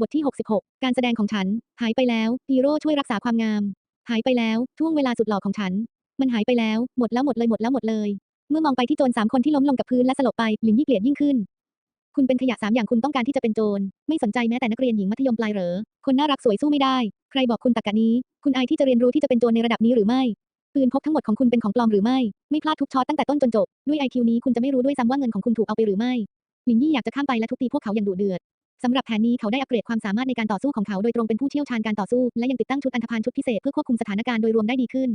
บทที่ 66 การแสดงของฉัน หายไปแล้วฮีโร่ช่วยรักษาความงาม หายไปแล้วช่วงเวลาสุดหล่อของฉัน มันหายไปแล้ว หมดแล้วหมดเลยหมดแล้วหมดเลย เมื่อมองไปที่โจรสามคนที่ล้มลงกับพื้นและสลบไปหลินยี่เกลียดยิ่งขึ้น คุณเป็นขยะสามอย่างคุณต้องการที่จะเป็นโจรไม่สนใจแม้แต่นักเรียนหญิงมัธยมปลายเหรอคนน่ารักสวยสู้ไม่ได้ ใครบอกคุณตรรกะนี้ คุณอายที่จะเรียนรู้ที่จะเป็นโจรในระดับนี้หรือไม่ปืนพกทั้งหมดของคุณเป็นของปลอมหรือไม่ ไม่พลาดทุกช็อตตั้งแต่ต้นจนจบ ด้วยไอคิวนี้คุณจะไม่รู้ด้วยซ้ำว่าเงินของคุณถูกเอาไปหรือไม่หลินยี่อยากจะข้ามไปและทุบตีพวกเขาอย่างดุเดือด สำหรับแผนนี้เขาได้อัปเกรดความสามารถในการต่อสู้ของเขาโดยตรงเป็นผู้เชี่ยวชาญการต่อสู้ และยังติดตั้งชุดอันธพาลชุดพิเศษเพื่อควบคุมสถานการณ์โดยรวมได้ดีขึ้น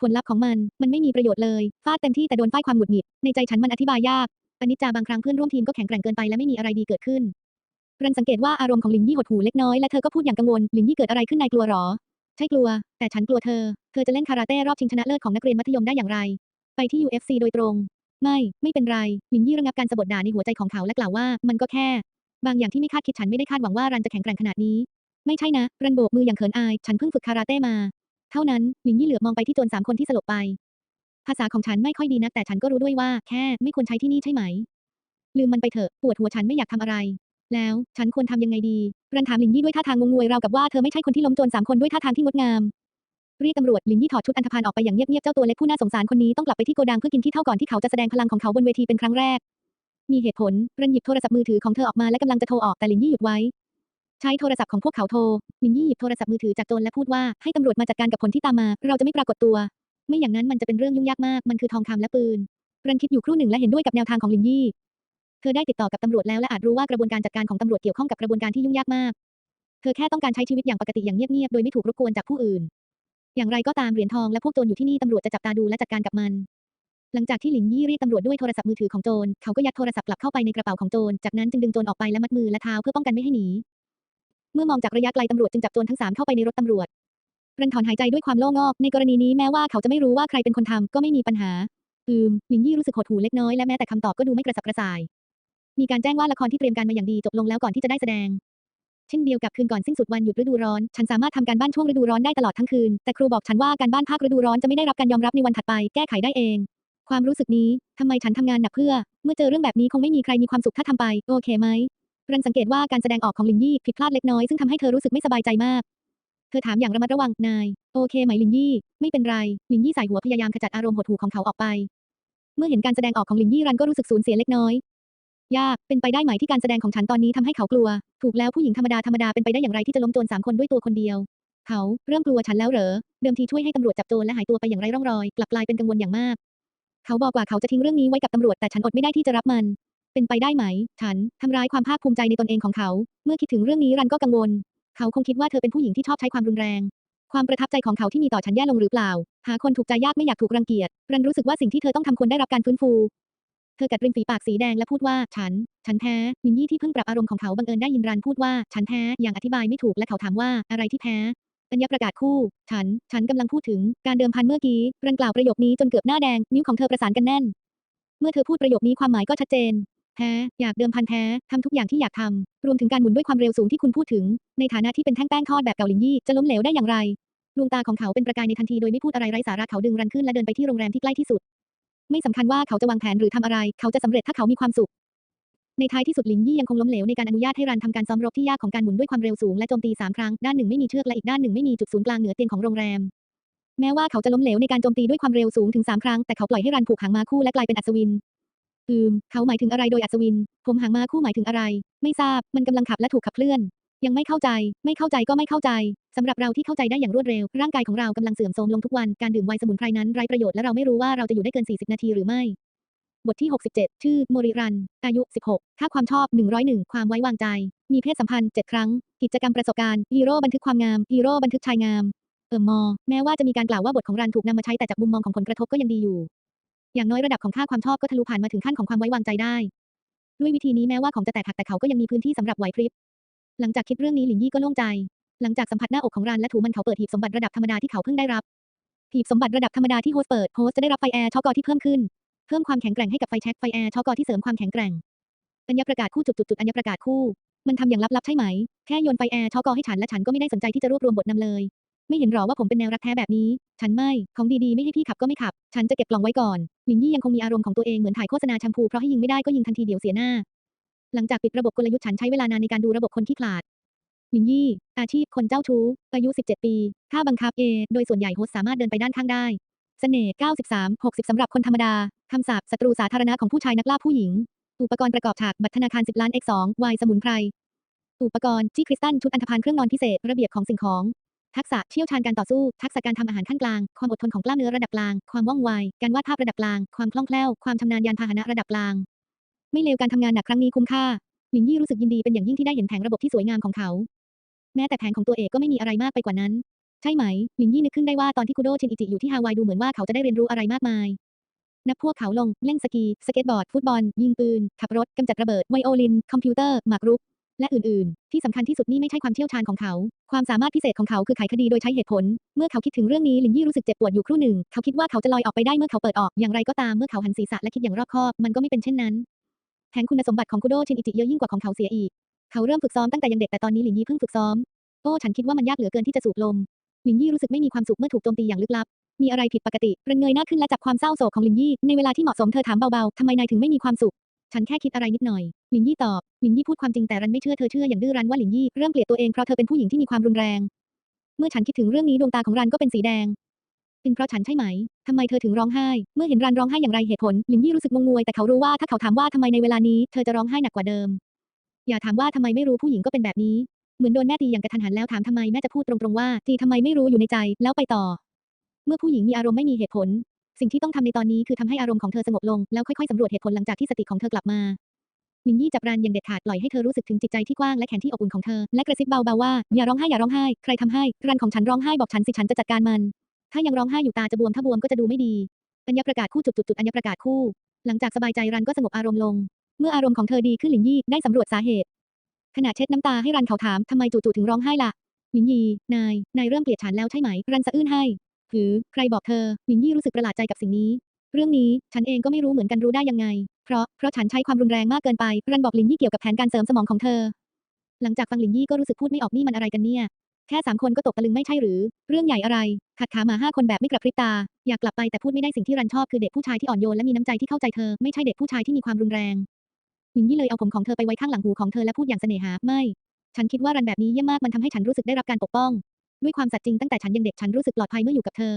ผลลัพธ์ของมัน มันไม่มีประโยชน์เลยฟาดเต็มที่แต่โดนฝ้ายความหงุดหงิดในใจฉันมันอธิบายยากอนิจจาบางครั้งเพื่อนร่วมทีมก็แข็งแกร่งเกินไปและไม่มีอะไรดีเกิดขึ้นรันสังเกตว่าอารมณ์ของลินยี่หดหูเล็กน้อยและเธอก็พูดอย่างกังวลลินยี่เกิดอะไรขึ้นนายกลัวหรอ ใช่กลัว แต่ฉันกลัวเธอ เธอจะเล่นคาราเต้รอบชิงชนะเลิศของนักเรียนมัธยมได้อย่างไร ไปที่ UFC โดยตรง ไม่ ไม่เป็นไรลินยี่ระงับการสะบดด่าในหัวใจของเขาและกล่าวว่า มันก็แค่ บางอย่างที่ไม่คาดคิดฉันไม่ได้คาดหวังว่ารันจะแข็งแกร่งขนาดนี้ ไม่ใช่นะ รันโบกมืออย่างเขินอาย ฉันเพิ่งฝึกคาราเต้มา เท่านั้นหลินยี่เหลือบมองไปที่โจรสามคนที่สลบไป ภาษาของฉันไม่ค่อยดีนักแต่ฉันก็รู้ด้วยว่า แค่ไม่ควรใช้ที่นี่ใช่ไหม ลืมมันไปเถอะปวดหัวฉันไม่อยากทำอะไร แล้วฉันควรทำยังไงดี รันถามหลินยี่ด้วยท่าทางงงงวยราวกับว่าเธอไม่ใช่คนที่ล้มโจรสามคนด้วยท่าทางที่งดงามเรียกตำรวจลินยี่ถอดชุดอันธพาลออกไปอย่างเงียบๆเจ้าตัวเล็กผู้น่าสงสารคนนี้ต้องกลับไปที่โกดังเพื่อกินที่เท่าก่อนที่เขาจะแสดงพลังของเขาบนเวทีเป็นครั้งแรก มีเหตุผลรันหยิบโทรศัพท์มือถือของเธอออกมาและกำลังจะโทรออกแต่ลินยี่หยุดไว้ ใช้โทรศัพท์ของพวกเขาโทร ลินยี่หยิบโทรศัพท์มือถือจากโจรและพูดว่าให้ตำรวจมาจัดการกับผลที่ตามมา เราจะไม่ปรากฏตัว ไม่อย่างนั้นมันจะเป็นเรื่องยุ่งยากมาก มันคือทองคำและปืนรันคิดอยู่ครู่หนึ่งและเห็นด้วยกับแนวทางของลินยี่ เธอได้ติดต่อกับตำรวจแล้วและอาจรู้ว่ากระบวนการจัดการของตำรวจเกี่ยวข้องกับกระบวนการที่ยุ่งยากมาก เธอแค่ต้องการใช้ชีวิตอย่างปกติอย่างเงียบๆโดยไม่ถูกรบกวนจากผู้อื่น อย่างไรก็ตามเหรียญทองและพวกโจรอยู่ที่นี่ตำรวจจะจับตาดูและจัดการกับมัน หลังจากที่หลินยี่เรียกตำรวจด้วยโทรศัพท์มือถือของโจร เขาก็ยัดโทรศัพท์กลับเข้าไปในกระเป๋าของโจร จากนั้นจึงดึงโจรออกไปและมัดมือและเท้าเพื่อป้องกันไม่ให้หนี เมื่อมองจากระยะไกลตำรวจจึงจับโจรทั้งสามเข้าไปในรถตำรวจรันถอนหายใจด้วยความโล่งอก ในกรณีนี้แม้ว่าเขาจะไม่รู้ว่าใครเป็นคนทำก็ไม่มีปัญหา อืม หลินยี่รู้สึกหดหู่เล็กน้อยและแม้แต่คำตอบก็ดูไม่กระสับกระส่าย มีการแจ้งว่าละครที่เตรียมการมาอย่างดีจบลงแล้วก่อนที่จะได้แสดง เช่นเดียวกับคืนก่อนสิ้นสุดวันหยุดฤดูร้อน ฉันสามารถทำการบ้านช่วงฤดูร้อนได้ตลอดทั้งคืน แต่ครูบอกฉันว่าการบ้านภาคฤดูร้อนจะไม่ได้รับการยอมรับในวันถัดไป แก้ไขได้เอง ความรู้สึกนี้ทำไมฉันทำงานหนักเพื่อ เมื่อเจอเรื่องแบบนี้คงไม่มีใครมีความสุขถ้าทำไป โอเคไหมรันสังเกตว่าการแสดงออกของลินยี่ผิดพลาดเล็กน้อยซึ่งทำให้เธอรู้สึกไม่สบายใจมาก เธอถามอย่างระมัดระวังนาย โอเคไหมลินยี่ ไม่เป็นไร ลินยี่ใสายหัวพยายามขจัดอารมณ์หดหู่ของเขาออกไป เมื่อเห็นการแสดงออกของลินยี่รันก็รู้สึกสูญเสียเล็กน้อย ยาก เป็นไปได้ไหมที่การแสดงของฉันตอนนี้ทำให้เขากลัว ถูกแล้วผู้หญิงธรรมดาธรรมดาเป็นไปได้อย่างไรที่จะล้มโจรสามคนด้วยตัวคนเดียว เขาเริ่มกลัวฉันแล้วเหรอ เดิมทีช่วยให้ตำรวจจับโจรและหายตัวไปอย่างไร้ร่องรอย กลับกลายเป็นกังวลอย่างมาก เขาบอกว่าเขาจะทิ้งเรื่องนี้ไว้กับตำรวจแต่ฉันอดไม่ได้ที่จะรับมัน เป็นไปได้ไหม ฉันทำร้ายความภาคภูมิใจในตนเองของเขา เมื่อคิดถึงเรื่องนี้รันก็กังวล เขาคงคิดว่าเธอเป็นผู้หญิงที่ชอบใช้ความรุนแรง ความประทับใจของเขาที่มีต่อฉันแย่ลงหรือเปล่า หาคนถูกใจยากไม่อยากถูกรังเกียจ รันรู้สึกว่าสิ่งที่เธอต้องทำควรได้รับการฟื้นฟู เธอกัดริมฝีปากสีแดงและพูดว่า ฉัน ฉันแพ้มินยี่ที่เพิ่งปรับอารมณ์ของเขาบังเอิญได้ยินรันพูดว่า ฉันแพ้ อย่างอธิบายไม่ถูกและเขาถามว่าอะไรที่แพ้ อัญญประกาศคู่ ฉัน ฉันกำลังพูดถึง การเดิมพันเมื่อกี้รันกล่าวประโยคนี้จนเกือบหน้าแดง นิ้วของเธอประสานกันแน่น เมื่อเธอพูดประโยคนี้ความหมายก็ชัดเจน แพ้ อยากเดิมพันแพ้ ทำทุกอย่างที่อยากทำ รวมถึงการหมุนด้วยความเร็วสูงที่คุณพูดถึง ในฐานะที่เป็นแท่งแป้งทอดแบบเกาหลินยี่ จะล้มเหลวได้อย่างไร ดวงตาของเขาเป็นประกายในทันทีโดยไม่พูดอะไรไร้สาระเขาดึงรันขึ้นและเดินไปที่โรงแรมที่ใกล้ที่สุด ไม่สำคัญว่าเขาจะวางแผนหรือทำอะไร เขาจะสำเร็จถ้าเขามีความสุข ในท้ายที่สุดลินยี่ยังคงล้มเหลวในการอนุญาตให้รันทำการซ้อมรบที่ยากของการหมุนด้วยความเร็วสูงและโจมตีสามครั้ง ด้านหนึ่งไม่มีเชือกและอีกด้านหนึ่งไม่มีจุดศูนย์กลางเหนือเตียงของโรงแรม แม้ว่าเขาจะล้มเหลวในการโจมตีด้วยความเร็วสูงถึงสามครั้ง แต่เขาปล่อยให้รันผูกหางม้าคู่และกลายเป็นอัศวิน อืม เขาหมายถึงอะไรโดยอัศวิน ผมหางม้าคู่หมายถึงอะไร ไม่ทราบ มันกำลังขับและถูกขับเคลื่อน ยังไม่เข้าใจ ไม่เข้าใจก็ไม่เข้าใจสำหรับเราที่เข้าใจได้อย่างรวดเร็ว ร่างกายของเรากำลังเสื่อมโทรมลงทุกวัน การดื่มไวน์สมุนไพรนั้นไร้ประโยชน์และเราไม่รู้ว่าเราจะอยู่ได้เกิน 40 นาทีหรือไม่ บทที่ 67 ชื่อ โมริรัน อายุ 16 ค่าความชอบ 101 ความไว้วางใจ มีเพศสัมพันธ์ 7 ครั้ง กิจกรรมประสบการณ์ ฮีโร่บันทึกความงาม ฮีโร่บันทึกชายงาม เอิมมอ แม้ว่าจะมีการกล่าวว่าบทของรันถูกนำมาใช้แต่จากมุมมองของผลกระทบก็ยังดีอยู่ อย่างน้อยระดับของค่าความชอบก็ทะลุผ่านมาถึงขั้นของความไว้วางใจได้ ด้วยวิธีนี้แม้ว่าของจะแตกหักแต่เขาก็ยังมีพื้นที่สำหรับไหวพริบ หลังจากคิดเรื่องนี้หลินยี่ก็โล่งใจ หลังจากสัมผัสหน้าอกของรันและถูมันเขาเปิดหีบสมบัติระดับธรรมดาที่เขาเพิ่งได้รับหีบสมบัติระดับธรรมดาที่โฮสเปิดโฮสจะได้รับไฟแอร์ช็อกกอที่เพิ่มขึ้น เพิ่มความแข็งแกร่งให้กับไฟแช็กไฟแอร์ชอกอที่เสริมความแข็งแกร่ง อัญญประกาศคู่จุดจุดจุดอัญญประกาศคู่ มันทำอย่างลับๆใช่ไหม แค่โยนไฟแอร์ชอกอให้ฉันและฉันก็ไม่ได้สนใจที่จะรวบรวมบทนำเลย ไม่เห็นหรอว่าผมเป็นแนวรักแท้แบบนี้ ฉันไม่ ของดีๆไม่ให้พี่ขับก็ไม่ขับ ฉันจะเก็บกล่องไว้ก่อนหลินยี่ยังคงมีอารมณ์ของตัวเองเหมือนถ่ายโฆษณาแชมพูเพราะให้ยิงไม่ได้ก็ยิงทันทีเดี๋ยวเสียหน้า หลังจากปิดระบบกลยุทธ์ฉันใช้เวลานานในการดูระบบคนขี้ขลาดหลินยี่ อาชีพคนเจ้าชู้ อายุ 17 ปีท่าบังคับ A โดยส่วนใหญ่โฮสสามารถเดินไปด้านข้างได้ เสน่ห์ 93 60 สำหรับคนธรรมดา คำสาปศัตรูสาธารณะของผู้ชายนักล่าผู้หญิง อุปกรณ์ประกอบฉากบัตรธนาคาร 10 ล้าน X2 Y สมุนไพร อุปกรณ์จี้คริสตัลชุดอันธพาลเครื่องนอนพิเศษ ระเบียบของสิ่งของ ทักษะเชี่ยวชาญการต่อสู้ ทักษะการทำอาหารขั้นกลาง ความอดทนของกล้ามเนื้อระดับกลาง ความว่องไว การวาดภาพระดับกลาง ความคล่องแคล่ว ความชำนาญยานพาหนะระดับกลาง ไม่เลวการทำงานหนักครั้งนี้คุ้มค่าหลินยี่รู้สึกยินดีเป็นอย่างยิ่งที่ได้เห็นแผงระบบที่สวยงามของเขา แม้แต่แผงของตัวเอกก็ไม่มีอะไรมากไปกว่านั้น ใช่ไหมหลินยี่นึกขึ้นได้ว่าตอนที่คุโดชินอิจิอยู่ที่ฮาวายดูเหมือนว่าเขาจะได้เรียนรู้อะไรมากมาย นับพวกเขาลง เล่นสกี สเก็ตบอร์ด ฟุตบอล ยิงปืน ขับรถ กำจัดระเบิด ไวโอลิน คอมพิวเตอร์ หมากรุก และอื่นๆ ที่สำคัญที่สุดนี่ไม่ใช่ความเชี่ยวชาญของเขา ความสามารถพิเศษของเขาคือไขคดีโดยใช้เหตุผล เมื่อเขาคิดถึงเรื่องนี้ลินยี่รู้สึกเจ็บปวดอยู่ครู่หนึ่ง เขาคิดว่าเขาจะลอยออกไปได้เมื่อเขาเปิดออก อย่างไรก็ตาม เมื่อเขาหันศีรษะและคิดอย่างรอบคอบ มันก็ไม่เป็นเช่นนั้น แผนคุณสมบัติของคุโดชินอิจิเยอะยิ่งกว่าของเขาเสียอีก เขาเริ่มฝึกซ้อมตั้งแต่ยังเด็กแต่ตอนนี้ลินยี่เพิ่งฝึกซ้อม โอ้ ฉันคิดว่ามันยากเหลือเกินที่จะสูบลมลินยี่รู้สึกไม่มีความสุขเมื่อถูกโจมตีอย่างลึกลับ มีอะไรผิดปกติเรนเงยหน้าขึ้นและจับความเศร้าโศกของหลินยี่ ในเวลาที่เหมาะสมเธอถามเบาๆทำไมนายถึงไม่มีความสุข ฉันแค่คิดอะไรนิดหน่อยหลินยี่ตอบหลินยี่พูดความจริงแต่รันไม่เชื่อเธอเชื่ออย่างดื้อรั้นว่าหลินยี่เริ่มเกลียดตัวเองเพราะเธอเป็นผู้หญิงที่มีความรุนแรง เมื่อฉันคิดถึงเรื่องนี้ดวงตาของรันก็เป็นสีแดง เป็นเพราะฉันใช่ไหม ทำไมเธอถึงร้องไห้ เมื่อเห็นรันร้องไห้อย่างไรเหตุผลหลินยี่รู้สึกงงงวยแต่เขารู้ว่าถ้าเขาถามว่าทำไมในเวลานี้เธอจะร้องไห้หนักกว่าเดิม อย่าถามว่าทำไมไม่รู้ผู้หญิงก็เป็นแบบนี้เหมือนโดนแม่ตีอย่างกระทันหันแล้วถามทำไมแม่จะพูดตรงๆว่าตีทำไมไม่รู้อยู่ในใจแล้วไปต่อ เมื่อผู้หญิงมีอารมณ์ไม่มีเหตุผล สิ่งที่ต้องทำในตอนนี้คือทำให้อารมณ์ของเธอสงบลง แล้วค่อยๆสำรวจเหตุผลหลังจากที่สติของเธอกลับมาหลินยี่จับรันอย่างเด็ดขาดปล่อยให้เธอรู้สึกถึงจิตใจที่กว้างและแขนที่อบอุ่นของเธอ และกระซิบเบาๆว่าอย่าร้องไห้อย่าร้องไห้ใครทำให้รันของฉันร้องไห้บอกฉันสิฉันจะจัดการมัน ถ้ายังร้องไห้อยู่ตาจะบวมถ้าบวมก็จะดูไม่ดีอัญญประกาศคู่จุดจุดจุดอัญญประกาศคู่ หลังจากสบายใจรันก็สงบอารมณ์ลง เมื่ออารมณ์ของเธอดีขึ้นหลินยี่ได้สำรวจสาเหตุขณะเช็ดน้ำตาให้รันเขาถามทำไมจู่ๆถึงร้องไห้ล่ะหลินยีนายนายเริ่มเกลียดฉันแล้วใช่ไหม รันสะอื้นให้ หรือใครบอกเธอหลินยี่รู้สึกประหลาดใจกับสิ่งนี้ เรื่องนี้ฉันเองก็ไม่รู้เหมือนกันรู้ได้ยังไง เพราะเพราะฉันใช้ความรุนแรงมากเกินไปรันบอกหลินยี่เกี่ยวกับแผนการเสริมสมองของเธอ หลังจากฟังหลินยี่ก็รู้สึกพูดไม่ออกนี่มันอะไรกันเนี่ยแค่สามคนก็ตกตะลึงไม่ใช่หรือ เรื่องใหญ่อะไร ขัดขาหมาห้าคนแบบไม่กระพริบตา อยากกลับไปแต่พูดไม่ได้สิ่งที่รันชอบคือเด็กผู้ชายที่อ่อนโยนและมีน้ำใจที่เข้าใจเธอ ไม่ใช่เด็กผู้ชายที่มีความรุนแรงหลินยี่เลยเอาผมของเธอไปไว้ข้างหลังหูของเธอและพูดอย่างเสน่หา ไม่ ฉันคิดว่ารันแบบนี้เยี่ยมมากมันทำให้ฉันรู้สึกได้รับการปกป้อง ด้วยความสัตย์จริงตั้งแต่ฉันยังเด็กฉันรู้สึกปลอดภัยเมื่ออยู่กับเธอ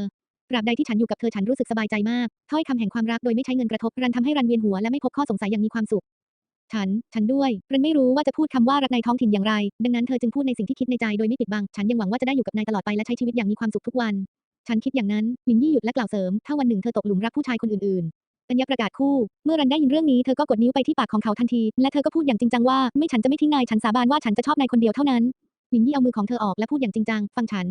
ตราบใดที่ฉันอยู่กับเธอฉันรู้สึกสบายใจมาก ถ้อยคำแห่งความรักโดยไม่ใช้เงินกระทบรันทำให้รันเวียนหัวและไม่พบข้อสงสัยอย่างมีความสุข ฉัน ฉันด้วย รันไม่รู้ว่าจะพูดคำว่ารักในท้องถิ่นอย่างไร ดังนั้นเธอจึงพูดในสิ่งที่คิดในใจโดยไม่ปิดบัง ฉันยังหวังว่าจะได้อยู่กับนายตลอดไปและใช้ชีวิตอย่างมีความสุขทุกวัน ฉันคิดอย่างนั้นหลินยี่หยุดและกล่าวเสริม ถ้าวันหนึ่งเธอตกหลุมรักผู้ชายคนอื่นๆอัญญประกาศคู่ เมื่อรันได้ยินเรื่องนี้เธอก็กดนิ้วไปที่ปากของเขาทันที และเธอก็พูดอย่างจริงจังว่า ไม่ฉันจะไม่ทิ้งนาย ฉันสาบานว่าฉันจะชอบนายคนเดียวเท่านั้น หลินยี่เอามือของเธอออกและพูดอย่างจริงจัง ฟังฉัน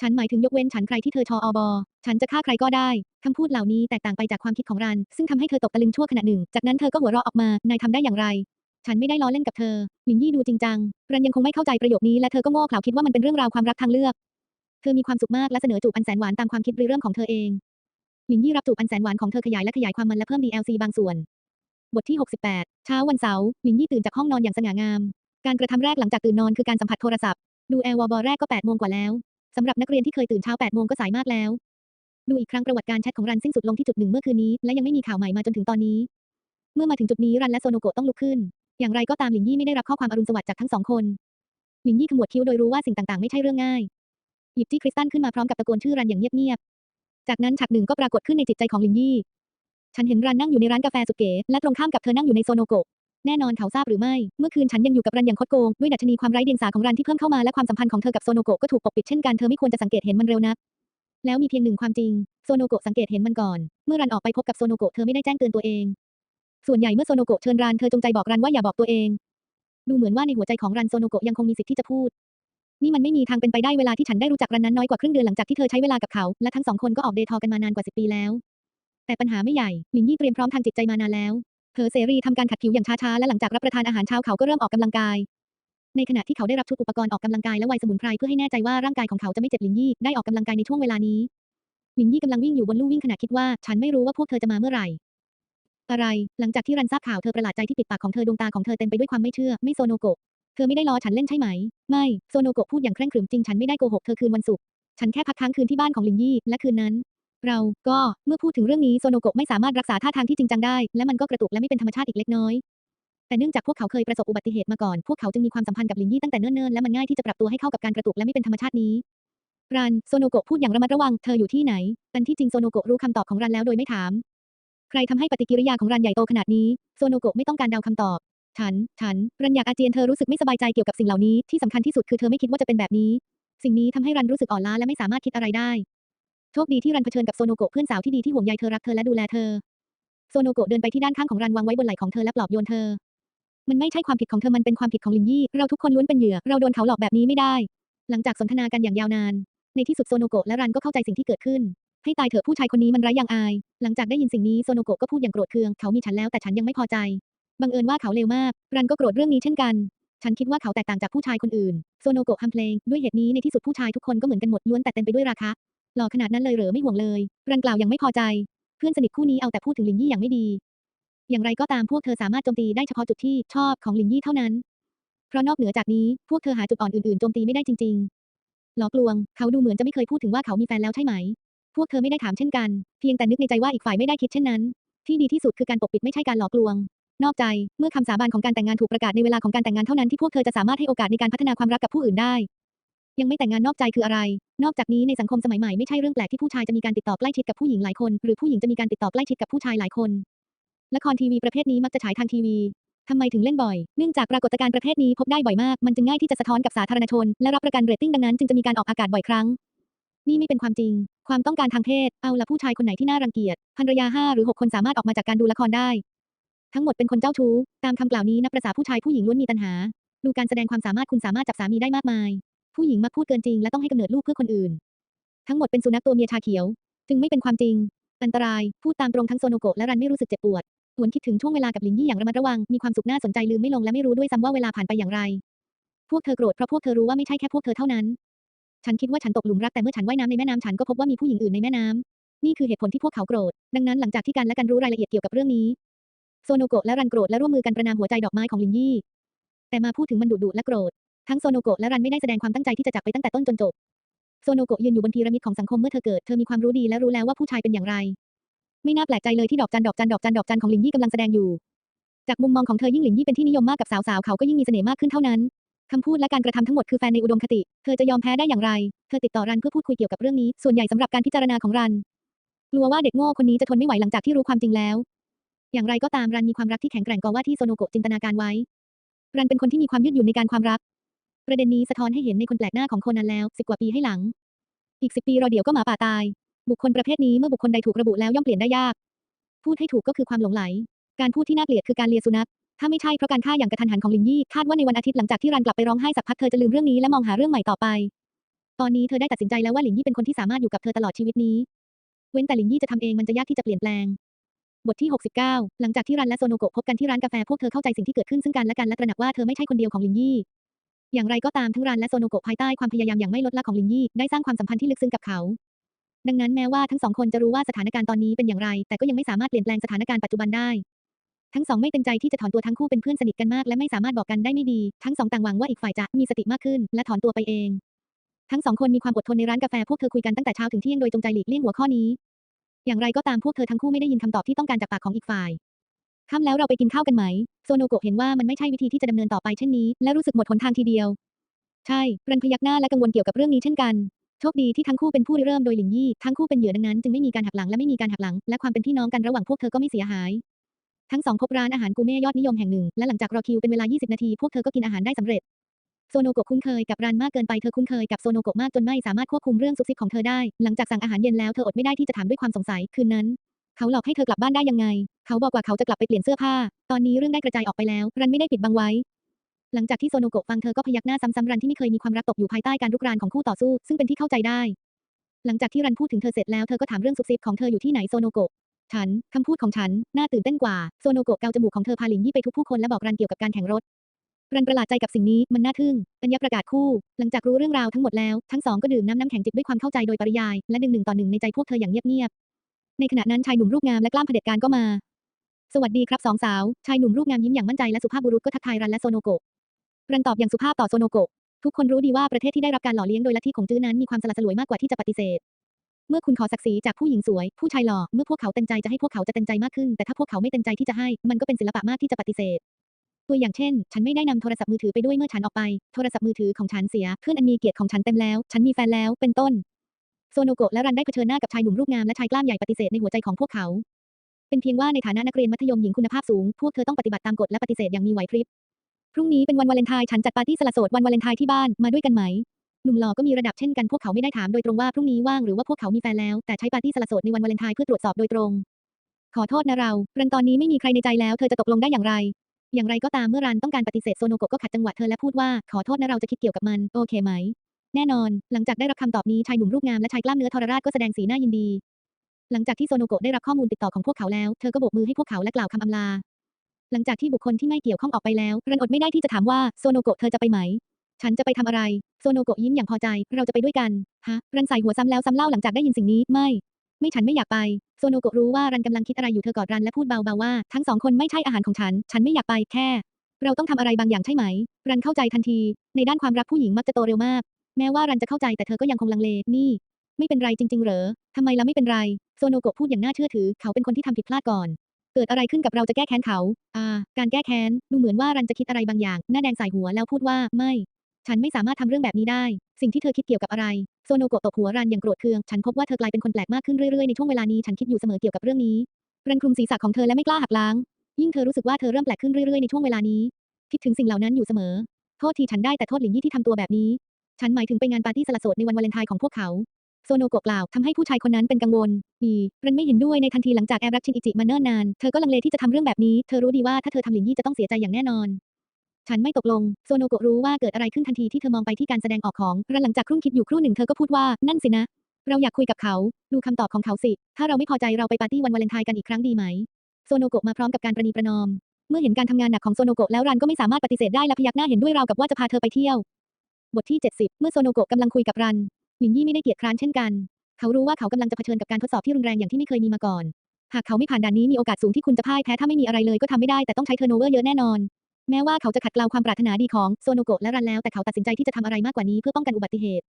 ฉันหมายถึงยกเว้นฉันใครที่เธอชออบอ ฉันจะฆ่าใครก็ได้ คำพูดเหล่านี้แตกต่างไปจากความคิดของรัน ซึ่งทำให้เธอตกตะลึงชั่วขณะหนึ่ง จากนั้นเธอก็หัวเราะออกมา นายทำได้อย่างไร ฉันไม่ได้ล้อเล่นกับเธอหลินยี่ดูจริงจัง รันยังคงไม่เข้าใจประโยคนี้และเธอก็โง่เขลาคิดว่ามันเป็นเรื่องราวความรักทางเลือก เธอมีความสุขมากและเสนอจูบอันแสนหวานตามความคิดริเริ่มของเธอเองหลินยี่รับจูบอันแสนหวานของเธอขยายและขยายความมันและเพิ่ม DLC บางส่วนบทที่ 68 เช้าวันเสาร์หลินยี่ตื่นจากห้องนอนอย่างสง่างาม การกระทำแรกหลังจากตื่นนอนคือการสัมผัสโทรศัพท์ ดูแอลวอบอแรกก็8โมงกว่าแล้วสำหรับนักเรียนที่เคยตื่นเช้า8โมงก็สายมากแล้ว ดูอีกครั้งประวัติการแชทของรันสิ้นสุดลงที่จุดหนึ่งเมื่อคืนนี้ และยังไม่มีข่าวใหม่มาจนถึงตอนนี้ เมื่อมาถึงจุดนี้รันและโซโนโกะต้องลุกขึ้น อย่างไรก็ตามหลินยี่ไม่ได้รับข้อความอรุณสวัสดิ์จากทั้งสองคนหลินยี่ขมวดคิ้วโดยรู้ว่าสิ่งต่างๆไม่ใช่เรื่องง่ายหยิบจี้คริสตัลขึ้นมาพร้อมกับตะโกนชื่อรันอย่างเงียบๆจากนั้นฉากหนึ่งก็ปรากฏขึ้นในจิตใจของหลินยี่ฉันเห็นรันนั่งอยู่ในร้านกาแฟสุดเก๋และตรงข้ามกับเธอนั่งอยู่ในโซโนโกะ แน่นอนเขาทราบหรือไม่ เมื่อคืนฉันยังอยู่กับรันอย่างคดโกง ด้วยดัชนีความไร้เดียงสาของรันที่เพิ่มเข้ามาและความสัมพันธ์ของเธอกับโซโนโกะก็ถูกปกปิดเช่นกันเธอไม่ควรจะสังเกตเห็นมันเร็วนัก แล้วมีเพียงหนึ่งความจริง โซโนโกะสังเกตเห็นมันก่อน เมื่อรันออกไปพบกับโซโนโกะเธอไม่ได้แจ้งเตือนตัวเอง ส่วนใหญ่เมื่อโซโนโกะเชิญรันเธอจงใจบอกรันว่าอย่าบอกตัวเอง ดูเหมือนว่าในหัวใจของรันโซโนโกะยังคงมีสิทธิ์ที่จะพูด นี่มันไม่มีทางเป็นไปได้เวลาที่ฉันได้รู้จักรันนั้นน้อยกว่าครึ่งเดือนหลังจากที่เธอใช้เวลากับเขาและทั้งสองคนก็ออกเดทอกันมานานกว่าสิบปีแล้ว แต่ปัญหาไม่ใหญ่หลินยี่เตรียมพร้อมทางจิตใจมานานแล้ว เธอเสรีทำการขัดผิวอย่างช้าๆ และหลังจากรับประทานอาหารเช้าเขาก็เริ่มออกกำลังกาย ในขณะที่เขาได้รับชุดอุปกรณ์ออกกำลังกายและไวสมุนไพรเพื่อให้แน่ใจว่าร่างกายของเขาจะไม่เจ็บลินยี่ได้ออกกำลังกายในช่วงเวลานี้ลินยี่กำลังวิ่งอยู่บนลู่วิ่งขณะคิดว่าฉันไม่รู้ว่าพวกเธอจะมาเมื่อไหร่ อะไร หลังจากที่รันทราบข่าวเธอประหลาดใจที่ปิดปากของเธอดวงตาของเธอเต็มไปด้วยความไม่เชื่อ ไม่โซโนโกะเธอไม่ได้ล้อฉันเล่นใช่ไหม ไม่โซโนโกะพูดอย่างเคร่งขรึมจริงฉันไม่ได้โกหกเธอคืนวันศุกร์ฉันแค่พักค้างคืนที่บ้านของลินยี่และคืนนั้น เราก็เมื่อพูดถึงเรื่องนี้โซโนโกะไม่สามารถรักษาท่าทางที่จริงจังได้ และมันก็กระตุกและไม่เป็นธรรมชาติอีกเล็กน้อย แต่เนื่องจากพวกเขาเคยประสบอุบัติเหตุมาก่อน พวกเขาจึงมีความสัมพันธ์กับลินยี่ตั้งแต่เนิ่นๆและมันง่ายที่จะปรับตัวให้เข้ากับการกระตุกและไม่เป็นธรรมชาตินี้รันโซโนโกะพูดอย่างระมัดระวังเธออยู่ที่ไหนอันที่จริงโซโนโกะรู้คำตอบของรันแล้วโดยไม่ถาม ใครทำให้ปฏิกิริยาของรันใหญ่โตขนาดนี้โซโนโกะไม่ต้องการเดาคำตอบ ฉัน ฉัน รันอยากอาเจียนเธอรู้สึกไม่สบายใจเกี่ยวกับสิ่งเหล่านี้ที่สำคัญที่สุดคือเธอไม่คิดว่าจะเป็นแบบนี้ สิ่งนี้ทำให้รันรู้สึกอ่อนล้าและไม่สามารถคิดอะไรได้ โชคดีที่รันเผชิญกับโซโนโกะเพื่อนสาวที่ดีที่ห่วงใยเธอรักเธอและดูแลเธอ โซโนโกะเดินไปที่ด้านข้างของรันวางไว้บนไหล่ของเธอและปลอบโยนเธอ มันไม่ใช่ความผิดของเธอมันเป็นความผิดของลินยี่ เราทุกคนล้วนเป็นเหยื่อ เราโดนเขาหลอกแบบนี้ไม่ได้ หลังจากสนทนากันอย่างยาวนาน ในที่สุดโซโนโกะและรันก็เข้าใจสิ่งที่เกิดขึ้น ให้ตายเถอะผู้ชายคนนี้มันไร้ยางอาย หลังจากได้ยินสิ่งนี้โซโนโกะก็พูดอย่างโกรธเคือง เขามีฉันแล้วแต่ฉันยังไม่พอใจ บังเอิญว่าเขาเลวมาก รันก็โกรธเรื่องนี้เช่นกันฉันคิดว่าเขาแตกต่างจากผู้ชายคนอื่น โซโนโกะทำเพลง ด้วยเหตุนี้ในที่สุดผู้ชายทุกคนก็เหมือนกันหมดล้วนแต่เต็มไปด้วยราคะ หล่อขนาดนั้นเลยเหรอไม่ห่วงเลย รันกล่าวอย่างไม่พอใจ เพื่อนสนิทคู่นี้เอาแต่พูดถึงลินยี่อย่างไม่ดี อย่างไรก็ตามพวกเธอสามารถโจมตีได้เฉพาะจุดที่ชอบของลินยี่เท่านั้น เพราะนอกเหนือจากนี้พวกเธอหาจุดอ่อนอื่นๆโจมตีไม่ได้จริง ๆ หลอกลวง เขาดูเหมือนจะไม่เคยพูดถึงว่าเขามีแฟนแล้วใช่ไหม พวกเธอไม่ได้ถามเช่นกัน เพียงแต่นึกในใจว่าอีกฝ่ายไม่ได้คิดเช่นนั้น ที่ดีที่สุดคือการปกปิดไม่ใช่การหลอกลวง นอกใจ เมื่อคำสาบานของการแต่งงานถูกประกาศในเวลาของการแต่งงานเท่านั้นที่พวกเธอจะสามารถให้โอกาสในการพัฒนาความรักกับผู้อื่นได้ ยังไม่แต่งงานนอกใจคืออะไร นอกจากนี้ในสังคมสมัยใหม่ไม่ใช่เรื่องแปลกที่ผู้ชายจะมีการติดต่อใกล้ชิดกับผู้หญิงหลายคน หรือผู้หญิงจะมีการติดต่อใกล้ชิดกับผู้ชายหลายคน ละครทีวีประเภทนี้มักจะฉายทางทีวีทำไมถึงเล่นบ่อย เนื่องจากปรากฏการณ์ประเภทนี้พบได้บ่อยมาก มันจึงง่ายที่จะสะท้อนกับสาธารณชน และรับประกันเรตติ้งดังนั้นจึงจะมีการออกอากาศบ่อยครั้ง นี่ไม่เป็นความจริง ความต้องการทางเพศ เอาละผู้ชายคนไหนที่น่ารังเกียจ ภรรยาห้าหรือหกคนสามารถออกมาจากการดูละครได้ ทั้งหมดเป็นคนเจ้าชู้ ตามคำกล่าวนี้นับประสาผู้ชายผู้หญิงล้วนมีตัณหา ดูการแสดงความสามารถคุณสามารถจับสามีได้มากมาย ผู้หญิงมักพูดเกินจริงและต้องให้กำเนิดลูกเพื่อคนอื่น ทั้งหมดเป็นสุนัขตัวเมียชาเขียว จึงไม่เป็นความจริง อันตราย พูดตามตรงทั้งโซโนโกะและรันไม่รู้สึกเจ็บปวดหวนคิดถึงช่วงเวลากับลินยี่อย่างระมัดระวัง มีความสุขน่าสนใจลืมไม่ลงและไม่รู้ด้วยซ้ำว่าเวลาผ่านไปอย่างไร พวกเธอโกรธเพราะพวกเธอรู้ว่าไม่ใช่แค่พวกเธอเท่านั้น ฉันคิดว่าฉันตกหลุมรักแต่เมื่อฉันว่ายน้ำในแม่น้ำฉันก็พบว่ามีผู้หญิงอื่นในแม่น้ำนี่คือเหตุผลที่พวกเขาโกรธ ดังนั้นหลังจากที่กันและกันรู้รายละเอียดเกี่ยวกับเรื่องนี้ โซโนโกะและรันโกรธและร่วมมือกันประนามหัวใจดอกไม้ของลินยี่ แต่มาพูดถึงมันดุดุและโกรธ ทั้งโซโนโกะและรันไม่ได้แสดงความตั้งใจที่จะจากไปตั้งแต่ต้นจนจบ โซโนโกะยืนอยู่บนพีระมิดของสังคมเมื่อเธอเกิด เธอมีความรู้ดีและรู้แล้วว่าผู้ชายเป็นอย่างไร ไม่น่าแปลกใจเลยที่ดอกจันดอกจันดอกจันดอกจันของหลินยี่กำลังแสดงอยู่ จากมุมมองของเธอยิ่งหลินยี่เป็นที่นิยมมากกับสาวๆเขาก็ยิ่งมีเสน่ห์มากขึ้นเท่านั้นคำพูดและการกระทำทั้งหมดคือแฟนในอุดมคติ เธอจะยอมแพ้ได้อย่างไร เธอติดต่อรันเพื่อพูดคุยเกี่ยวกับเรื่องนี้ ส่วนใหญ่สำหรับการพิจารณาของรัน กลัวว่าเด็กโง่คนนี้จะทนไม่ไหวหลังจากที่รู้ความจริงแล้ว อย่างไรก็ตามรันมีความรักที่แข็งแกร่งกว่าว่าที่โซโนโกะจินตนาการไว้ รันเป็นคนที่มีความยืดหยุ่นในการความรัก ประเด็นนี้สะท้อนให้เห็นในคนแปลกหน้าของคนนั้นแล้วสิบกว่าปีให้หลัง อีกสิบปีรอเดี๋ยวก็หมาป่าตาย บุคคลประเภทนี้เมื่อบุคคลใดถูกระบุแล้วย่อมเปลี่ยนได้ยาก พูดให้ถูกก็คือความหลงไหล การพูดที่น่าเกลียดคือการเลียสุนัข ถ้าไม่ใช่เพราะการฆ่าอย่างกระทันหันของลินยี่คาดว่าในวันอาทิตย์หลังจากที่รันกลับไปร้องไห้สักพักเธอจะลืมเรื่องนี้และมองหาเรื่องใหม่ต่อไป ตอนนี้เธอได้ตัดสินใจแล้วว่าลินยี่เป็นคนที่สามารถอยู่กับเธอตลอดชีวิตนี้ เว้นแต่ลินยี่จะทำเองมันจะยากที่จะเปลี่ยนแปลงบทที่ 69 หลังจากที่รันและโซโนโกะพบกันที่ร้านกาแฟพวกเธอเข้าใจสิ่งที่เกิดขึ้นซึ่งกันและกันและตระหนักว่าเธอไม่ใช่คนเดียวของลินยี่ อย่างไรก็ตามทั้งรันและโซโนโกะภายใต้ความพยายามอย่างไม่ลดละของลินยี่ได้สร้างความสัมพันธ์ที่ลึกซึ้งกับเขา ดังนั้นแม้ว่าทั้งสองคนจะรู้ว่าสถานการณ์ตอนนี้เป็นอย่างไร แต่ก็ยังไม่สามารถเปลี่ยนแปลงสถานการณ์ปัจจุบันได้ ทั้งสองไม่เต็มใจที่จะถอนตัวทั้งคู่เป็นเพื่อนสนิทกันมาก และไม่สามารถบอกกันได้ไม่ดี ทั้งสองต่างหวังว่าอีกฝ่ายจะมีสติมากขึ้น และถอนตัวไปเอง ทั้งสองคนมีความอดทนในร้านกาแฟพวกเธอคุยกันตั้งแต่เช้าถึงเที่ยงโดยจงใจหลีกเลี่ยงหัวข้อนี้ อย่างไรก็ตามพวกเธอทั้งคู่ไม่ได้ยินคำตอบที่ต้องการจากปากของอีกฝ่าย ค่ำแล้วเราไปกินข้าวกันไหม โซโนโกะเห็นว่ามันไม่ใช่วิธีที่จะดำเนินต่อไปเช่นนี้ และรู้สึกหมดหนทางทีเดียว ใช่รันพยักหน้าและกังวลเกี่ยวกับเรื่องนี้เช่นกัน โชคดีที่ทั้งคู่เป็นผู้ริเริ่มโดยหลินยี่ ทั้งคู่เป็นเหยื่อดังนั้นจึงไม่มีการหักหลังและไม่มีการหักหลัง และความเป็นพี่น้องกันระหว่างพวกเธอก็ไม่เสียหาย ทั้งสองพบร้านอาหารกูเม่ยอดนิยมแห่งหนึ่ง และหลังจากรอคิวเป็นเวลา 20 นาที พวกเธอก็กินอาหารได้สำเร็จ โซโนโกะคุ้นเคยกับรันมากเกินไป เธอคุ้นเคยกับโซโนโกะมากจนไม่สามารถควบคุมเรื่องซุบซิบของเธอได้ หลังจากสั่งอาหารเย็นแล้วเธออดไม่ได้ที่จะถามด้วยความสงสัย คืนนั้น เขาหลอกให้เธอกลับบ้านได้ยังไง เขาบอกว่าเขาจะกลับไปเปลี่ยนเสื้อผ้า ตอนนี้เรื่องได้กระจายออกไปแล้ว รันไม่ได้ปิดบังไว้ หลังจากที่โซโนโกะฟังเธอก็พยักหน้าซ้ำๆรันที่ไม่เคยมีความรักตกอยู่ภายใต้การรุกรานของคู่ต่อสู้ ซึ่งเป็นที่เข้าใจได้ หลังจากที่รันพูดถึงเธอเสร็จแล้วเธอก็ถามเรื่องซุบซิบของเธออยู่ที่ไหนโซโนโกะฉันคำพูดของฉันน่าตื่นเต้นกว่าโซโนโกะเกาจมูกของเธอพาหลินยี่ไปทุกผู้คนและบอกรันเกี่ยวกับการแข่งรถรันประหลาดใจกับสิ่งนี้มันน่าทึ่งอัญญประกาศคู่ หลังจากรู้เรื่องราวทั้งหมดแล้ว ทั้งสองก็ดื่มน้ำน้ำแข็งจิบด้วยความเข้าใจโดยปริยาย และดึงหนึ่งต่อหนึ่งในใจพวกเธออย่างเงียบ ในขณะนั้นชายหนุ่มรูปงามและกล้ามเผด็จการก็มา สวัสดีครับสองสาว ชายหนุ่มรูปงามยิ้มอย่างมั่นใจและสุภาพบุรุษก็ทักทายรันและโซโนโกะรันตอบอย่างสุภาพต่อโซโนโกะทุกคนรู้ดีว่าประเทศที่ได้รับการหล่อเลี้ยงโดยลัทธิของจื้อนั้นมีความสละสลวยมากกว่าที่จะปฏิเสธ เมื่อคุณขอศักดิ์ศรีจากผู้หญิงสวย ผู้ชายหล่อ เมื่อพวกเขาเต็มใจจะให้พวกเขาจะเต็มใจมากขึ้น แต่ถ้าพวกเขาไม่เต็มใจที่จะให้ มันก็เป็นศิลปะมากที่จะปฏิเสธ ตัวอย่างเช่น ฉันไม่ได้นำโทรศัพท์มือถือไปด้วยเมื่อฉันออกไป โทรศัพท์มือถือของฉันเสีย เพื่อนอันมีเกียรติของฉันเต็มแล้ว ฉันมีแฟนแล้ว เป็นต้น โซโนโกะและรันได้เผชิญหน้ากับชายหนุ่มรูปงามและชายกล้ามใหญ่ปฏิเสธในหัวใจของพวกเขา เป็นเพียงว่าในฐานะนักเรียนมัธยมหญิงคุณภาพสูง พวกเธอต้องปฏิบัติตามกฎและปฏิเสธอย่างมีไหวพริบ พรุ่งนี้เป็นวันวาเลนไทน์ฉันจัดปาร์ตี้สละโสดวันวาเลนไทน์ที่บ้านมาด้วยกันไหม หนุ่มหล่อก็มีระดับเช่นกันพวกเขาไม่ได้ถามโดยตรงว่าพรุ่งนี้ว่างหรือว่าพวกเขามีแฟนแล้ว แต่ใช้ปาร์ตี้สละโสดในวันวาเลนไทน์เพื่อตรวจสอบโดยตรง ขอโทษนะเรารันตอนนี้ไม่มีใครในใจแล้วเธอจะตกลงได้อย่างไร อย่างไรก็ตามเมื่อรันต้องการปฏิเสธโซโนโกะก็ขัดจังหวะเธอและพูดว่าขอโทษนะเราจะคิดเกี่ยวกับมันโอเคไหม แน่นอน หลังจากได้รับคำตอบนี้ชายหนุ่มรูปงามและชายกล้ามเนื้อทรราชก็แสดงสีหน้ายินดี หลังจากที่โซโนโกะได้รับข้อมูลติดต่อของพวกเขาแล้ว เธอก็โบกมือให้พวกเขาและกล่าวคำอำลา หลังจากที่บุคคลที่ไม่เกี่ยวข้องออกไปแล้วรันอดไม่ได้ที่จะถามว่าโซโนโกะเธอจะไปไหม ฉันจะไปทำอะไร โซโนโกะยิ้มอย่างพอใจ เราจะไปด้วยกัน ฮะรันใส่หัวซ้ำแล้วซ้ำเล่าหลังจากได้ยินสิ่งนี้ ไม่ ไม่ฉันไม่อยากไป โซโนโกะรู้ว่ารันกำลังคิดอะไรอยู่เธอกอดรันและพูดเบาๆว่าทั้งสองคนไม่ใช่อาหารของฉัน ฉันไม่อยากไปแค่เราต้องทำอะไรบางอย่างใช่ไหม รันเข้าใจทันที ในด้านความรักผู้หญิงมักจะโตเร็วมาก แม้ว่ารันจะเข้าใจแต่เธอก็ยังคงลังเล นี่ ไม่เป็นไรจริง ๆ เหรอทำไมล่ะไม่เป็นไร โซโนโกะพูดอย่างน่าเชื่อถือ เขาเป็นคนที่ทำผิดพลาดก่อน เกิดอะไรขึ้นกับเราจะแก้แค้นเขา อ่า การแก้แค้น ดูเหมือนว่ารันจะคิดอะไรบางอย่าง หน้าแดงใส่หัวแล้วพูดว่า ไม่ ฉันไม่สามารถทำเรื่องแบบนี้ได้ สิ่งที่เธอคิดเกี่ยวกับอะไร โซโนโกะตบหัวรันอย่างโกรธเคือง ฉันพบว่าเธอกลายเป็นคนแปลกมากขึ้นเรื่อยๆ ในช่วงเวลานี้ ฉันคิดอยู่เสมอเกี่ยวกับเรื่องนี้ รันคลุมศีรษะของเธอและไม่กล้าหักล้าง ยิ่งเธอรู้สึกว่าเธอเริ่มแปลกขึ้นเรื่อยๆ ในช่วงเวลานี้ คิดถึงสิ่งเหล่านั้นอยู่เสมอ โทษทีฉันได้แต่โทษหลินยี่ที่ทำตัวแบบนี้ ฉันหมายถึงไปงานปาร์ตี้สละโสดในวันวาเลนไทน์ของพวกเขา โซโนโกะกล่าวทำให้ผู้ชายคนนั้นเป็นกังวลอีรันไม่เห็นด้วยในทันทีหลังจากแอบรักชินอิจิมาเนิ่นนาน เธอก็ลังเลที่จะทำเรื่องแบบนี้ เธอรู้ดีว่าถ้าเธอทำหลินยี่จะต้องเสียใจอย่างแน่นอน ฉันไม่ตกลง โซโนโกะรู้ว่าเกิดอะไรขึ้นทันทีที่เธอมองไปที่การแสดงออกของรันหลังจากครุ่นคิดอยู่ครู่หนึ่งเธอก็พูดว่า นั่นสินะ เราอยากคุยกับเขา ดูคำตอบของเขาสิ ถ้าเราไม่พอใจเราไปปาร์ตี้วันวาเลนไทน์กันอีกครั้งดีไหม โซโนโกะมาพร้อมกับการประนีประนอม เมื่อเห็นการทำงานหนักของโซโนโกะแล้วรันก็ไม่สามารถปฏิเสธได้และพยักหน้าเห็นด้วยราวกับว่าจะพาเธอไปเที่ยว บทที่ 70 เมื่อโซโนโกะกำลังคุยกับรันหลินยี่ไม่ได้เกียจคร้านเช่นกัน เขารู้ว่าเขากำลังจะเผชิญกับการทดสอบที่รุนแรงอย่างที่ไม่เคยมีมาก่อน หากเขาไม่ผ่านด่านนี้มีโอกาสสูงที่คุณจะพ่ายแพ้ถ้าไม่มีอะไรเลยก็ทำไม่ได้แต่ต้องใช้เทอร์โนเวอร์เยอะแน่นอน แม้ว่าเขาจะขัดเกลาความปรารถนาดีของโซโนโกะและรันแล้วแต่เขาตัดสินใจที่จะทำอะไรมากกว่านี้เพื่อป้องกันอุบัติเหตุ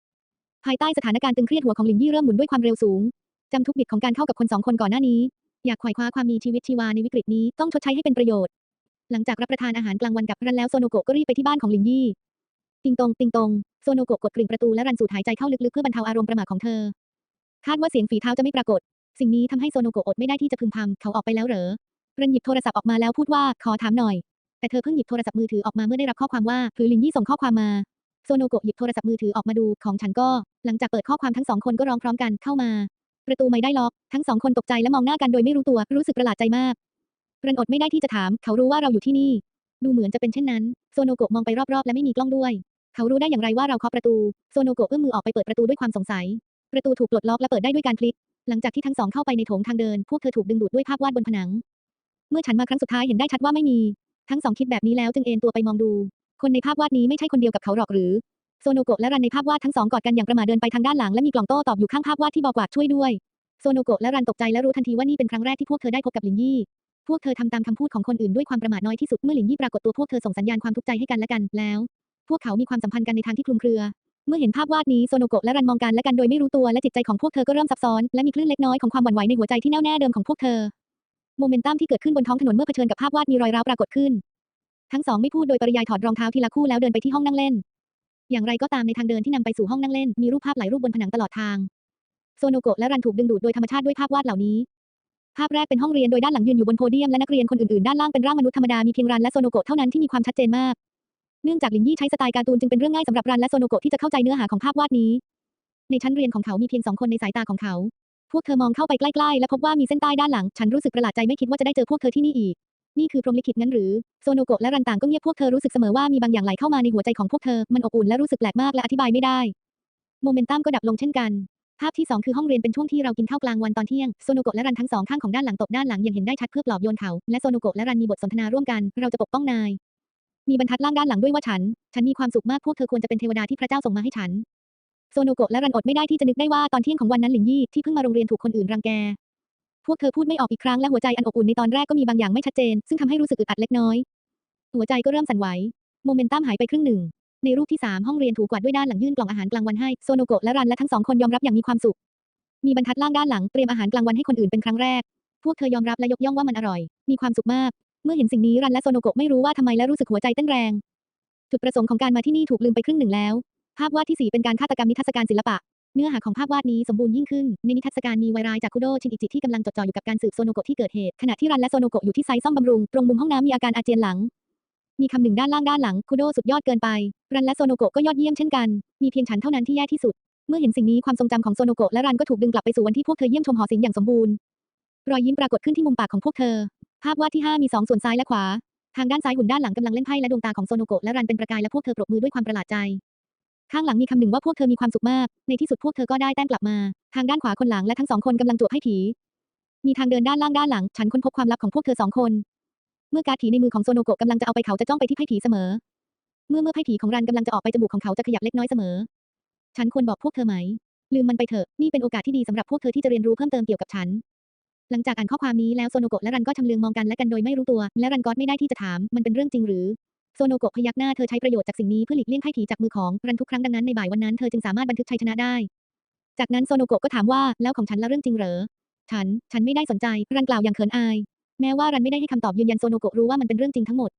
ภายใต้สถานการณ์ตึงเครียดหัวของหลินยี่เริ่มหมุนด้วยความเร็วสูงจำทุกบิดของการเข้ากับคนสองคนก่อนหน้านี้ อยากขว่คว้าความมีชีวิตชีวาในวิกฤตนี้ต้องชดใช้ให้เป็นประโยชน์ หลังจากรับประทานอาหารกลางวันกับรันแล้วโซโนโกะก็รีบไปที่บ้านของหลินยี่ ติงตงติงตงโซโนโกะกดกริ่งประตูและรันสูดหายใจเข้าลึกๆเพื่อบรรเทาอารมณ์ประหม่าของเธอ คาดว่าเสียงฝีเท้าจะไม่ปรากฏ สิ่งนี้ทำให้โซโนโกะอดไม่ได้ที่จะพึมพำเขาออกไปแล้วเหรอรันหยิบโทรศัพท์ออกมาแล้วพูดว่าขอถามหน่อย แต่เธอเพิ่งหยิบโทรศัพท์มือถือออกมาเมื่อได้รับข้อความว่าผือลินยี่ส่งข้อความมาโซโนโกะหยิบโทรศัพท์มือถือออกมาดูของฉันก็ หลังจากเปิดข้อความทั้งสองคนก็ร้องพร้อมกันเข้ามา ประตูไม่ได้ล็อก ทั้งสองคนตกใจและมองหน้ากันโดยไม่รู้ตัวรู้สึกประหลาดใจมากรันอดไม่ได้ที่จะถาม เขารู้ว่าเราอยู่ที่นี่ ดูเหมือนจะเป็นเช่นนั้น โซโนโกะมองไปรอบๆ และไม่มีกล้องด้วย เขารู้ได้อย่างไรว่าเราเคาะประตู โซโนโกะเอื้อมมือออกไปเปิดประตูด้วยความสงสัย ประตูถูกปลดล็อกและเปิดได้ด้วยการคลิก หลังจากที่ทั้งสองเข้าไปในโถงทางเดิน พวกเธอถูกดึงดูดด้วยภาพวาดบนผนัง เมื่อฉันมาครั้งสุดท้ายเห็นได้ชัดว่าไม่มี ทั้งสองคิดแบบนี้แล้วจึงเอนตัวไปมองดู คนในภาพวาดนี้ไม่ใช่คนเดียวกับเขาหรอกหรือ โซโนโกะและรันในภาพวาดทั้งสองกอดกันอย่างประหม่าเดินไปทางด้านหลังและมีกล่องโต้ตอบอยู่ข้างภาพวาดที่บอกว่าช่วยด้วย โซโนโกะและรันตกใจและรู้ทันทีว่านี่เป็นครั้งแรกที่พวกเธอได้พบกับหลินยี่พวกเธอทำตามคำพูดของคนอื่นด้วยความประมาทน้อยที่สุดเมื่อหลินยี่ปรากฏตัวพวกเธอส่งสัญญาณความทุกข์ใจให้กันและกันแล้ว พวกเขามีความสัมพันธ์กันในทางที่คลุมเครือ เมื่อเห็นภาพวาดนี้โซโนโกะและรันมองกันและกันโดยไม่รู้ตัวและจิตใจของพวกเธอก็เริ่มซับซ้อนและมีคลื่นเล็กน้อยของความหวั่นไหวในหัวใจที่แน่วแน่เดิมของพวกเธอ โมเมนตัมที่เกิดขึ้นบนท้องถนนเมื่อเผชิญกับภาพวาดมีรอยร้าวปรากฏขึ้น ทั้งสองไม่พูดโดยปริยายถอดรองเท้าทีละคู่แล้วเดินไปที่ห้องนั่งเล่น อย่างไรก็ตามในทางเดินที่นำไปสู่ห้องนั่งเล่น มีรูปภาพหลายรูปบนผนังตลอดทาง โซโนโกะและรันถูกดึงดูดโดยธรรมชาติด้วยภาพวาดเหล่านี้ภาพแรกเป็นห้องเรียนโดยด้านหลังยืนอยู่บนโพเดียมและนักเรียนคนอื่นๆด้านล่างเป็นร่างมนุษย์ธรรมดามีเพียงรันและโซโนโกะเท่านั้นที่มีความชัดเจนมาก เนื่องจากลินยี่ใช้สไตล์การ์ตูนจึงเป็นเรื่องง่ายสำหรับรันและโซโนโกะที่จะเข้าใจเนื้อหาของภาพวาดนี้ ในชั้นเรียนของเขามีเพียงสองคนในสายตาของเขา พวกเธอมองเข้าไปใกล้ๆ และพบว่ามีเส้นใต้ด้านหลัง ฉันรู้สึกประหลาดใจไม่คิดว่าจะได้เจอพวกเธอที่นี่อีก นี่คือพรหมลิขิตงั้นหรือ โซโนโกะและรันต่างก็เงียบพวกเธอรู้สึกเสมอว่ามีบางอย่างไหลเข้ามาในหัวใจของพวกเธอ มันอบอุ่นและรู้สึกแปลกมากและอธิบายไม่ได้ โมเมนตัมก็ดับลงเช่นกัน ภาพที่สองคือห้องเรียนเป็นช่วงที่เรากินข้าวกลางวันตอนเที่ยง โซโนโกะและรันทั้งสองข้างของด้านหลังตบด้านหลังอย่างเห็นได้ชัดเพื่อปลอบโยนเขา และโซโนโกะและรันมีบทสนทนาร่วมกัน เราจะปกป้องนาย มีบรรทัดล่างด้านหลังด้วยว่าฉัน ฉันมีความสุขมากพวกเธอควรจะเป็นเทวดาที่พระเจ้าส่งมาให้ฉัน โซโนโกะและรันอดไม่ได้ที่จะนึกได้ว่าตอนเที่ยงของวันนั้นหลินยี่ที่เพิ่งมาโรงเรียนถูกคนอื่นรังแก พวกเธอพูดไม่ออกอีกครั้งและหัวใจอันอบอุ่นในตอนแรกก็มีบางอย่างไม่ชัดเจน ซึ่งทำให้รู้สึกอึดอัดเล็กน้อย หัวใจก็เริ่มสั่นไหว โมเมนตัมหายไปครึ่งหนึ่ง ในรูปที่สามห้องเรียนถูกกวาดด้วยด้านหลังยื่นกล่องอาหารกลางวันให้โซโนโกะและรันและทั้งสองคนยอมรับอย่างมีความสุข มีบรรทัดล่างด้านหลังเตรียมอาหารกลางวันให้คนอื่นเป็นครั้งแรกพวกเธอยอมรับและยกย่องว่ามันอร่อย มีความสุขมาก เมื่อเห็นสิ่งนี้รันและโซโนโกะไม่รู้ว่าทำไมและรู้สึกหัวใจเต้นแรง จุดประสงค์ของการมาที่นี่ถูกลืมไปครึ่งหนึ่งแล้ว ภาพวาดที่สี่เป็นการฆาตกรรมนิทรรศการศิลปะ เนื้อหาของภาพวาดนี้สมบูรณ์ยิ่งขึ้น ในนิทรรศการมีไวรายจากคุโดชินอิจิที่กำลังจดจ่ออยู่กับการสืบโซโนโกะที่เกิดเหตุ ขณะที่รันและโซโนโกะอยู่ที่ไซต์ซ่อมบำรุง ตรงมุมห้องน้ำมีอาการอาเจียนหลัง มีคำหนึ่งด้านล่างด้านหลังคุโดสุดยอดเกินไป รันและโซโนโกะก็ยอดเยี่ยมเช่นกัน มีเพียงฉันเท่านั้นที่แย่ที่สุด เมื่อเห็นสิ่งนี้ความทรงจำของโซโนโกะและรันก็ถูกดึงกลับไปสู่วันที่พวกเธอเยี่ยมชมหอศิลป์อย่างสมบูรณ์รอยยิ้มปรากฏขึ้นที่มุมปากของพวกเธอ ภาพวาดที่ 5 มี 2 ส่วนซ้ายและขวา ทางด้านซ้ายหุ่นด้านหลังกำลังเล่นไพ่และดวงตาของโซโนโกะและรันเป็นประกายและพวกเธอปรบมือด้วยความประหลาดใจ ข้างหลังมีคำหนึ่งว่าพวกเธอมีความสุขมาก ในที่สุดพวกเธอก็ได้แต้มกลับมา ทางด้านขวาคนหลังและทั้งสองคนกำลังจวบให้ผี มีทางเดินด้านล่างด้านหลัง ฉันค้นพบความลับของพวกเธอสองคน เมื่อการ์ดผีในมือของโซโนโกะกำลังจะเอาไปเขาจะจ้องไปที่ไพ่ผีเสมอ เมื่อเมื่อไพ่ผีของรันกำลังจะออกไปจมูกของเขาจะขยับเล็กน้อยเสมอ ฉันควรบอกพวกเธอไหม ลืมมันไปเถอะ นี่เป็นโอกาสที่ดีสำหรับพวกเธอที่จะเรียนรู้เพิ่มเติมเกี่ยวกับฉัน หลังจากอ่านข้อความนี้แล้วโซโนโกะและรันก็ชำเลืองมองกันและกันโดยไม่รู้ตัว และรันก็ไม่ได้ที่จะถาม มันเป็นเรื่องจริงหรือโซโนโกะพยักหน้าเธอใช้ประโยชน์จากสิ่งนี้เพื่อหลีกเลี่ยงไพ่ผีจากมือของรันทุกครั้งดังนั้นในบ่ายวันนั้นเธอจึงสามารถบันทึกชัยชนะได้ จากนั้นโซโนโกะก็ถามว่าแล้วของฉันละเรื่องจริงเหรอ ฉัน ฉันไม่ได้สนใจ รันกล่าวอย่างเขินอาย แม้ว่ารันไม่ได้ให้คำตอบยืนยันโซโนโกะรู้ว่ามันเป็นเรื่องจริงทั้งหมด